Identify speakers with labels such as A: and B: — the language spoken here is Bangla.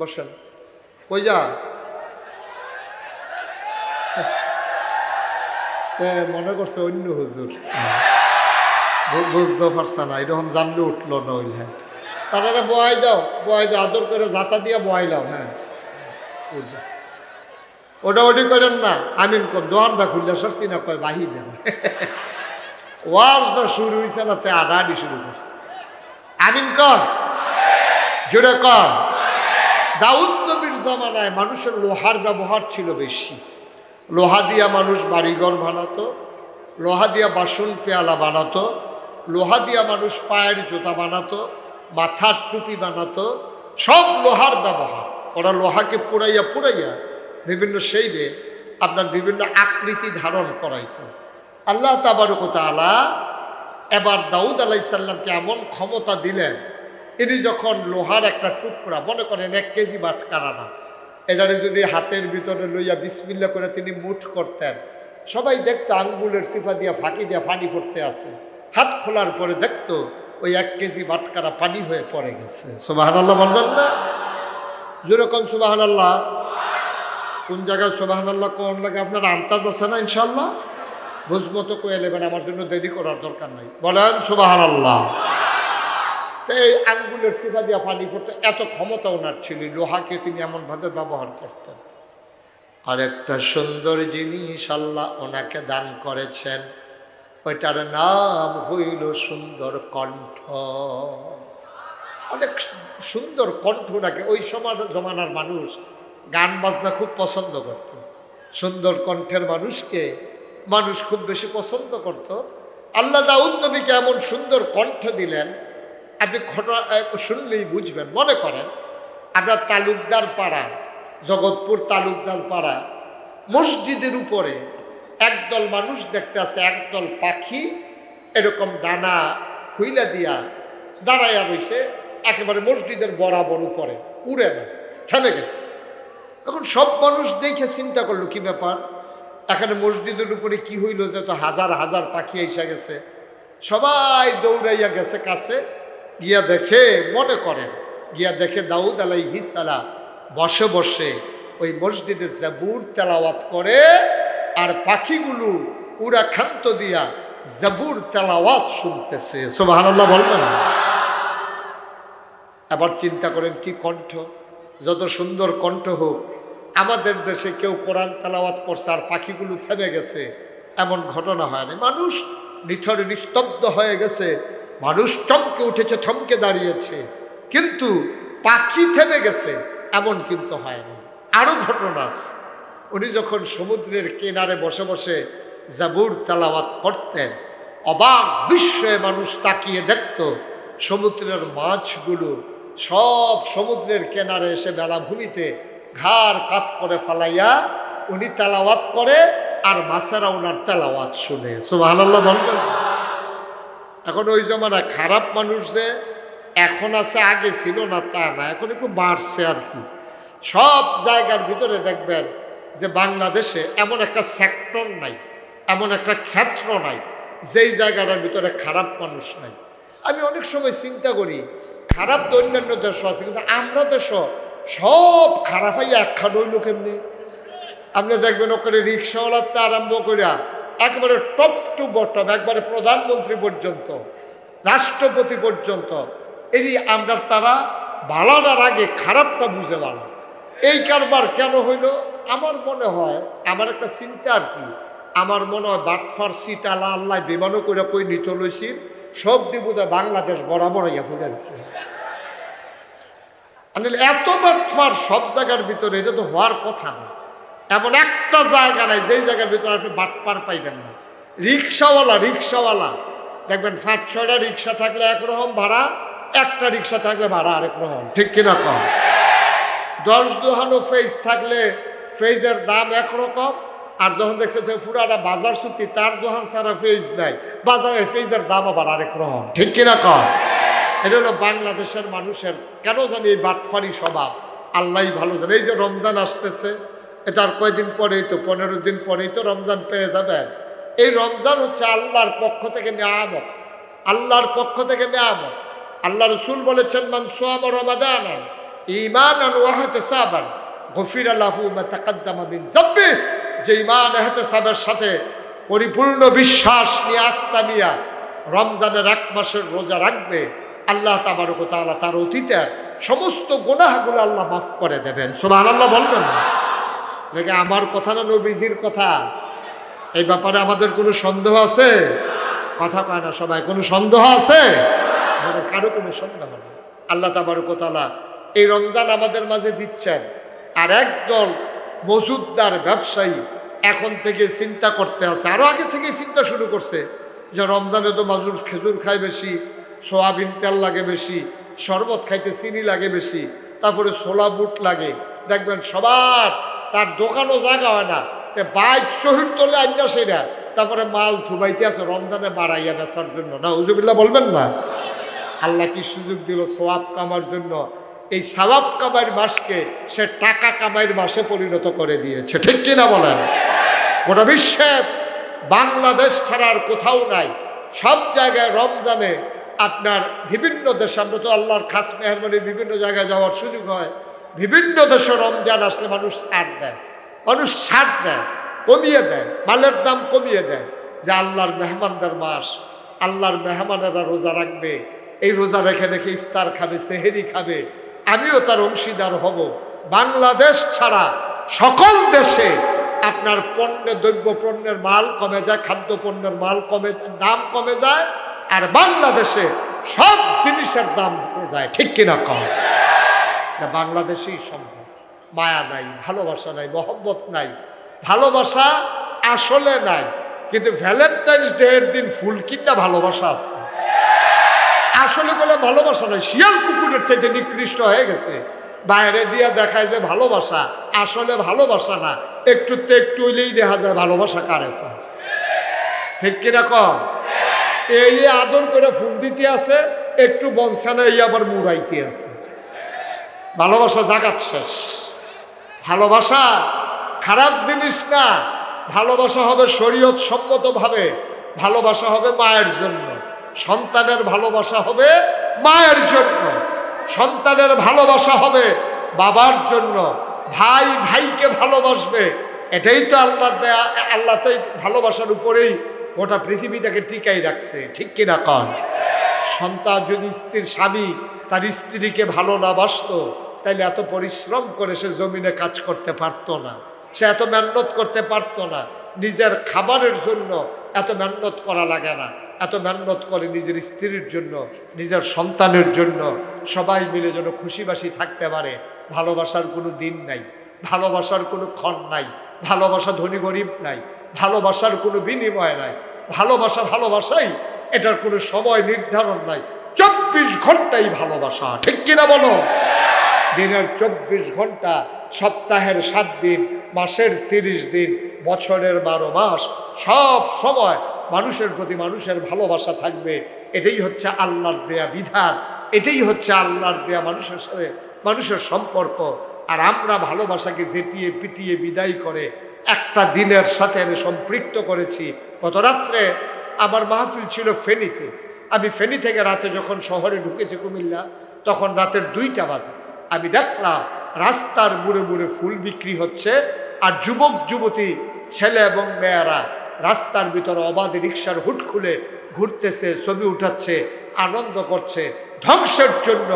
A: বসেন। কই যা? মনে করছে অন্য হুজুর। বুঝতে পারছে না, এরকম জানলে উঠল না হ্যাঁ তারা বয়াই দাও বয় দাও, আদর করে জাতা দিয়ে বয় দাও হ্যাঁ। ওটা ওটি করেন না, আমিন কোন দোয়ানটা খুললে সরছি না কয়, বাহি দেন। ওয়াজটা শুরু হয়েছে না, তে আডাআডি শুরু করছে। আমিন কর। জোরে কর। দাউদ নবীর জামানায় মানুষের লোহার ব্যবহার ছিল বেশি। লোহা দিয়া মানুষ বাড়িঘর বানাতো, লোহা দিয়া বাসন পেয়ালা বানাতো, লোহা দিয়া মানুষ পায়ের জুতা বানাতো, মাথার টুপি বানাতো, সব লোহার ব্যবহার। ওরা লোহাকে পুড়াইয়া পুড়াইয়া বিভিন্ন সেইবে আপনার বিভিন্ন আকৃতি ধারণ করাইত। আল্লাহ তাবারকতালা এবার দাউদ আলাইসাল্লামকে এমন ক্ষমতা দিলেন ইনি যখন লোহার একটা টুকরা, মনে করেন এক কেজি বাটকারা না এটারে যদি হাতের ভিতরে লইয়া বিসমিল্লা করে তিনি মুঠ করতেন, সবাই দেখতো আঙ্গুলের সিফা দিয়া, ফাঁকি দিয়া পানি পড়তে আছে। হাত খোলার পরে দেখতো ওই এক কেজি বাটকারা পানি হয়ে পড়ে গেছে। সুবাহান আল্লাহ বলবেন না? যেরকম সুবাহান আল্লাহ কোন জায়গায় সুবাহান আল্লাহ কোন লাগে? আপনার আন্তাজ আছে না ইনশাল্লাহ বুঝমতো কয়ে নেবেন, আমার জন্য দেরি করার দরকার নাই। বলেন সুবাহান আল্লাহ তো এই আঙ্গুলের সিফা দিয়া পানি পড়তে এত ক্ষমতা ওনার ছিল, লোহাকে তিনি এমনভাবে ব্যবহার করতেন। আর একটা সুন্দর জিনিস আল্লাহ ওনাকে দান করেছেন, ওইটার নাম হইল সুন্দর কণ্ঠ। অনেক সুন্দর কণ্ঠ নাকি ওই সময় জমানার মানুষ গান বাজনা খুব পছন্দ করত। সুন্দর কণ্ঠের মানুষকে মানুষ খুব বেশি পছন্দ করত। আল্লাহ দাউদ নবীকে এমন সুন্দর কণ্ঠ দিলেন আপনি ঘটনা শুনলেই বুঝবেন, মনে করেন, আপনার তালুকদার পাড়া, জগৎপুর তালুকদার পাড়া, মসজিদের উপরে একদল মানুষ দেখতে আছে, একদল পাখি, এরকম ডানা খুইলা দিয়া দাঁড়াইয়া রয়েছে একেবারে মসজিদের বরাবর উপরে, উড়ে না, থেমে গেছে। তখন সব মানুষ দেখে চিন্তা করল, কি ব্যাপার? এখানে মসজিদের উপরে কি হইল যে তো হাজার হাজার পাখি এসে গেছে। সবাই দৌড়াইয়া গেছে কাছে গিয়া দেখে, মনে করেন, গিয়া দেখে দাউদ আলাইহিসালা বসে বসে ওই মসজিদে জাবুর তেলাওয়াত করে আর পাখিগুলো উড়া খান্ত দিয়া জাবুর তেলাওয়াত শুনতেছে। সুবহানাল্লাহ বলবেন? আবার চিন্তা করেন, কি কণ্ঠ? যত সুন্দর কণ্ঠ হোক, আমাদের দেশে কেউ কোরআন তেলাওয়াত করছে আর পাখিগুলো থেমে গেছে, এমন ঘটনা হয়নি। মানুষ নিথর নিস্তব্ধ হয়ে গেছে মানুষ চমকে উঠেছে, থমকে দাঁড়িয়েছে। কিন্তু পাখি থেমে গেছে, এমন কিন্তু হয়নি। আরও ঘটনা উনি যখন সমুদ্রের কিনারে বসে বসে জাবুর তেলাওয়াত করতেন, অবাক বিস্ময়ে মানুষ তাকিয়ে দেখত, সমুদ্রের মাছগুলো সব সমুদ্রের কেনারে এসে বেলাভূমিতে ঘাড় কাত করে ফালাইয়া উনি তেলাওয়াত করে, আর মাছেরা ওনার তেলাওয়াত শুনে। সুবহানাল্লাহ বলবেন। এখন ওই জমানা খারাপ মানুষ যে এখন আছে, আগে ছিল না, তা না। এখন একটু বাড়ছে আর কি। সব জায়গার ভিতরে দেখবেন যে বাংলাদেশে এমন একটা সেক্টর নাই, এমন একটা ক্ষেত্র নাই, যেই জায়গাটার ভিতরে খারাপ মানুষ নাই। আমি অনেক সময় চিন্তা করি, খারাপ তো অন্যান্য দেশও আছে, কিন্তু আমরা দেশ সব খারাপ হইয়া একখান হইল কেমনি? আপনি দেখবেন ওখানে রিক্সাওয়ালাতে আরম্ভ করিয়া একেবারে টপ টু বটম, একবারে প্রধানমন্ত্রী পর্যন্ত, রাষ্ট্রপতি পর্যন্ত। এই আমরা তারা ভালোটার আগে খারাপটা বুঝে ভালো এই কারবার কেন হইল? আমার মনে হয়, আমার একটা চিন্তা আর কি। আমার মনে হয় বাটফার সিট আল্লাহ বিমানও করে কই নিত লইছি, সব দিবুদে বাংলাদেশ বরাবর ইয়া ফুটে আনিল, এত বাটফার সব জায়গার ভিতরে, এটা তো হওয়ার কথা না। এমন একটা জায়গা নাই, যেই জায়গার ভিতরে আপনি বাটপার পাইবেন না। রিক্সাওয়ালা রিক্সাওয়ালা। দেখবেন পাঁচ ছয়টা রিক্সা থাকলে একরকম ভাড়া, একটা রিক্সা থাকলে ভাড়া আরেক রকম। ঠিক কিনা কম? দশ দোহানো ফেজ থাকলে ফেজের দাম একরকম আর যখন দেখছে যে পুরাটা বাজার সুতি, তার দোহান ছাড়া ফেজ নাই, বাজারে ফেজের দাম আবার আরেক রকম। ঠিক কিনা কম? এটা হলো বাংলাদেশের মানুষের, কেন জানি এই বাটফারি স্বভাব? আল্লাহ ভালো জানে। এই যে রমজান আসতেছে এটা আর কয়দিন পরেই তো, পনেরো দিন পরেই তো রমজান পেয়ে যাবেন। এই রমজান হচ্ছে আল্লাহর পক্ষ থেকে নেয়ামত। আল্লাহর পক্ষ থেকে নেয়ামত। আল্লাহ রসুল বলেছেন, মান সোয়াম রমাদান ইমান আন ওয়াহাতে সাবান গফির আল্লাহু তাকাদ্দামা মিন জাব্বি যে ইমান এহতেসাবের সাথে পরিপূর্ণ বিশ্বাস নিয়ে আস্থা নিয়ে রমজানের এক মাসের রোজা রাখবে, আল্লাহ তাবারক তাআলা তার অতীতের সমস্ত গুনাহগুলো আল্লাহ মাফ করে দেবেন। সুবহানাল্লাহ বলবেন না। দেখে আমার কথা না নবীজির কথা? এই ব্যাপারে আমাদের কোনো সন্দেহ আছে? কথা কয় না সবাই, কোনো সন্দেহ আছে? আমাদের কারও কোনো সন্দেহ নেই। আল্লাহ তাবারকতালা এই রমজান আমাদের মাঝে দিচ্ছেন। আর একদল মজুদদার ব্যবসায়ী এখন থেকে চিন্তা করতে আছে আরও আগে থেকে চিন্তা শুরু করছে যে রমজানে তো মাজুর খেজুর খায় বেশি, সোয়াবিন তেল লাগে বেশি, শরবত খাইতে চিনি লাগে বেশি, তারপরে ছোলা বুট লাগে। দেখবেন সবার, তার দোকানও জায়গা হয় না। বাইক শহীদ তোলে আইনা সেটা। তারপরে মাল থুবাইতে আছে, রমজানে বাড়াইয়া বেচার জন্য। না, উজুবিল্লাহ বলবেন না? আল্লাহ কি সুযোগ দিল সোয়াব কামার জন্য? এই সওয়াব কামাইয়ের মাসকে সে টাকা কামাইয়ের মাসে পরিণত করে দিয়েছে। ঠিক কিনা বলেন? গোটা বিশ্বে বাংলাদেশ ছাড়া আর কোথাও নাই। সব জায়গায় রমজানে আপনার বিভিন্ন দেশে, আমরা তো আল্লাহর খাস মেহরবানি বিভিন্ন জায়গায় যাওয়ার সুযোগ হয়। বিভিন্ন দেশে রমজান আসলে মানুষ ছাড় দেয়। মানুষ দেয়, কমিয়ে দেয়, মালের দাম কমিয়ে দেয়। যে আল্লাহর মেহমানদের মাস, আল্লাহর মেহমানেরা রোজা রাখবে, এই রোজা রেখে রেখে ইফতার খাবে, সেহেরি খাবে। আমিও তার অংশীদার হব। বাংলাদেশ ছাড়া সকল দেশে আপনার পণ্য, দ্রব্য পণ্যের মাল কমে যায়, খাদ্য পণ্যের মাল কমে দাম কমে যায়, আর বাংলাদেশে সব জিনিসের দাম বেড়ে যায়। ঠিক কিনা কম? বাংলাদেশেই সম্ভব। মায়া নাই, ভালোবাসা নাই, মহব্বত নাই। ভালোবাসা আসলে নাই, কিন্তু ভ্যালেন্টাইন্স ডে এর দিন ফুল কিনতে ভালোবাসা আছে। আসলে কোনো ভালোবাসা নয় শিয়াল কুকুরের থেকে নিকৃষ্ট হয়ে গেছে। বাইরে দিয়ে দেখায় যে ভালোবাসা, আসলে ভালোবাসা না, একটু তো একটু হইলেই দেখা যায় ভালোবাসা কারে কম ঠিক কিনা কম এই আদর করে ফুল দিতে আছে, একটু বনসানা এই আবার মুড়াইতে আছে। ভালোবাসা জাগাত শেষ। ভালোবাসা খারাপ জিনিস না। ভালোবাসা হবে শরীয়ত সম্মতভাবে, ভালোবাসা হবে মায়ের জন্য। সন্তানের ভালোবাসা হবে মায়ের জন্য। সন্তানের ভালোবাসা হবে বাবার জন্য। ভাই ভাইকে ভালোবাসবে, এটাই তো আল্লাহ দেয়া, আল্লাহ তো ভালোবাসার উপরেই গোটা পৃথিবীটাকে টিকাই রাখছে, ঠিক কিনা কন? সন্তান যদি স্ত্রীর স্বামী, তার স্ত্রীকে ভালো না বাসতো তাইলে এত পরিশ্রম করে সে জমিনে কাজ করতে পারতো না। সে এত মেহনত করতে পারতো না। নিজের খাবারের জন্য এত মেহনত করা লাগে না। এত মেহনত করে নিজের স্ত্রীর জন্য, নিজের সন্তানের জন্য সবাই মিলে যেন খুশিবাসি থাকতে পারে। ভালোবাসার কোনো দিন নাই, ভালোবাসার কোনো ক্ষণ নাই, ভালোবাসা ধনী গরিব নাই, ভালোবাসার কোনো বিনিময় নাই। ভালোবাসা ভালোবাসাই এটার কোনো সময় নির্ধারণ নাই। চব্বিশ ঘন্টাই ভালোবাসা, ঠিক কিনা বলো? দিনের চব্বিশ ঘণ্টা, সপ্তাহের সাত দিন, মাসের তিরিশ দিন, বছরের বারো মাস, সব সময় মানুষের প্রতি মানুষের ভালোবাসা থাকবে। এটাই হচ্ছে আল্লাহর দেয়া বিধান, এটাই হচ্ছে আল্লাহর দেয়া মানুষের সাথে মানুষের সম্পর্ক। আর আমরা ভালোবাসাকে জেটিয়ে পিটিয়ে বিদায় করে একটা দিনের সাথে আমি সম্পৃক্ত করেছি। গত রাত্রে আমার মাহফিল ছিল ফেনীতে। আমি ফেনী থেকে রাতে যখন শহরে ঢুকেছি কুমিল্লা, তখন রাতের দুইটা বাজে। আমি দেখলাম রাস্তার বুড়ে বুড়ে ফুল বিক্রি হচ্ছে আর যুবক, যুবতী, ছেলে এবং মেয়েরা রাস্তার ভিতরে অবাধে রিক্সার হুট খুলে ঘুরতেছে, ছবি উঠাচ্ছে, আনন্দ করছে, ধ্বংসের জন্য